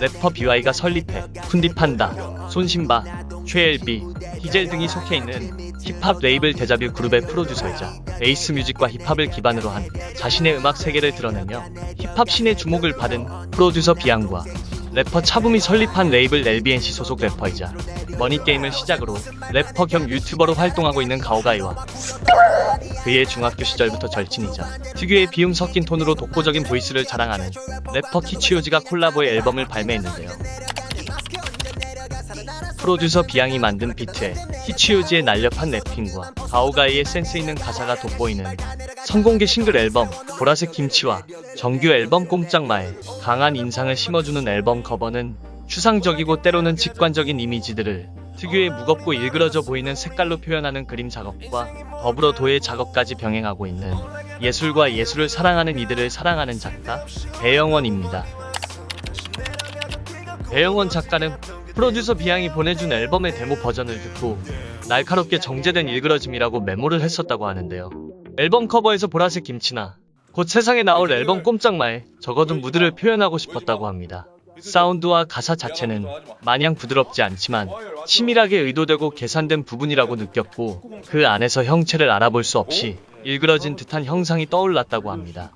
래퍼 BY가 설립해 쿤디판다, 손신바, 최엘비, 히젤 등이 속해 있는 힙합 레이블 데자뷰 그룹의 프로듀서이자 에이스 뮤직과 힙합을 기반으로 한 자신의 음악 세계를 드러내며 힙합 신의 주목을 받은 프로듀서 비앙과 래퍼 차붐이 설립한 레이블 LBNC 소속 래퍼이자 머니게임을 시작으로 래퍼 겸 유튜버로 활동하고 있는 가오가이와 그의 중학교 시절부터 절친이자 특유의 비음 섞인 톤으로 독보적인 보이스를 자랑하는 래퍼 키치오즈가 콜라보의 앨범을 발매했는데요. 프로듀서 비앙이 만든 비트에 히치오즈의 날렵한 래핑과 가오가이의 센스 있는 가사가 돋보이는 성공개 싱글 앨범 보라색 김치와 정규 앨범 꼼짝마에 강한 인상을 심어주는 앨범 커버는 추상적이고 때로는 직관적인 이미지들을 특유의 무겁고 일그러져 보이는 색깔로 표현하는 그림 작업과 더불어 도예 작업까지 병행하고 있는 예술과 예술을 사랑하는 이들을 사랑하는 작가 배영원입니다. 배영원 작가는 프로듀서 비양이 보내준 앨범의 데모 버전을 듣고 날카롭게 정제된 일그러짐이라고 메모를 했었다고 하는데요. 앨범 커버에서 보라색 김치나 곧 세상에 나올 앨범 꼼짝마에 적어둔 무드를 표현하고 싶었다고 합니다. 사운드와 가사 자체는 마냥 부드럽지 않지만 치밀하게 의도되고 계산된 부분이라고 느꼈고 그 안에서 형체를 알아볼 수 없이 일그러진 듯한 형상이 떠올랐다고 합니다.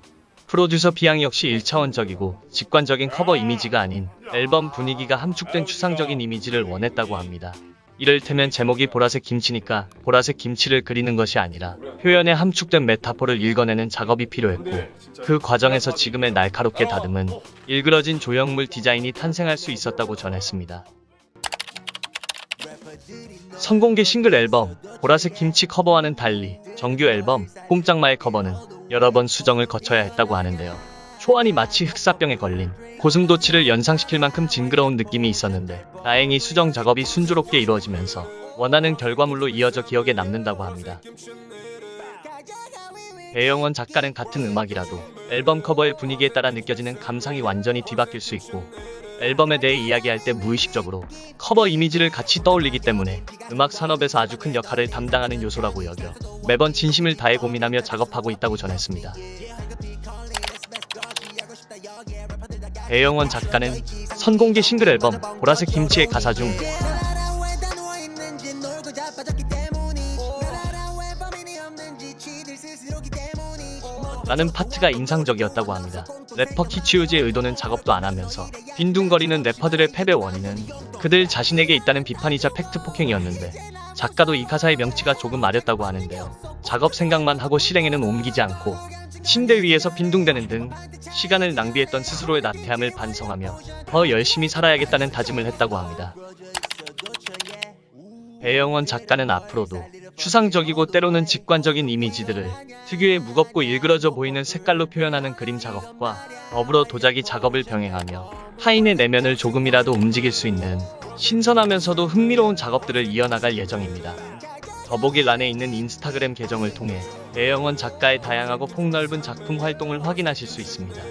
프로듀서 비양 역시 1차원적이고 직관적인 커버 이미지가 아닌 앨범 분위기가 함축된 추상적인 이미지를 원했다고 합니다. 이를테면 제목이 보라색 김치니까 보라색 김치를 그리는 것이 아니라 표현에 함축된 메타포를 읽어내는 작업이 필요했고 그 과정에서 지금의 날카롭게 다듬은 일그러진 조형물 디자인이 탄생할 수 있었다고 전했습니다. 성공개 싱글 앨범 보라색 김치 커버와는 달리 정규 앨범 꼼짝마의 커버는 여러 번 수정을 거쳐야 했다고 하는데요. 초안이 마치 흑사병에 걸린 고슴도치를 연상시킬 만큼 징그러운 느낌이 있었는데 다행히 수정 작업이 순조롭게 이루어지면서 원하는 결과물로 이어져 기억에 남는다고 합니다. 배영원 작가는 같은 음악이라도 앨범 커버의 분위기에 따라 느껴지는 감상이 완전히 뒤바뀔 수 있고 앨범에 대해 이야기할 때 무의식적으로 커버 이미지를 같이 떠올리기 때문에 음악 산업에서 아주 큰 역할을 담당하는 요소라고 여겨 매번 진심을 다해 고민하며 작업하고 있다고 전했습니다. 배영원 작가는 선공개 싱글 앨범 보라색 김치의 가사 중 라는 파트가 인상적이었다고 합니다. 래퍼 키치우즈의 의도는 작업도 안 하면서 빈둥거리는 래퍼들의 패배 원인은 그들 자신에게 있다는 비판이자 팩트 폭행이었는데 작가도 이 가사의 명치가 조금 아렸다고 하는데요. 작업 생각만 하고 실행에는 옮기지 않고 침대 위에서 빈둥대는 등 시간을 낭비했던 스스로의 나태함을 반성하며 더 열심히 살아야겠다는 다짐을 했다고 합니다. 배영원 작가는 앞으로도 추상적이고 때로는 직관적인 이미지들을 특유의 무겁고 일그러져 보이는 색깔로 표현하는 그림 작업과 더불어 도자기 작업을 병행하며 타인의 내면을 조금이라도 움직일 수 있는 신선하면서도 흥미로운 작업들을 이어나갈 예정입니다. 더보기란에 있는 인스타그램 계정을 통해 배영원 작가의 다양하고 폭넓은 작품 활동을 확인하실 수 있습니다.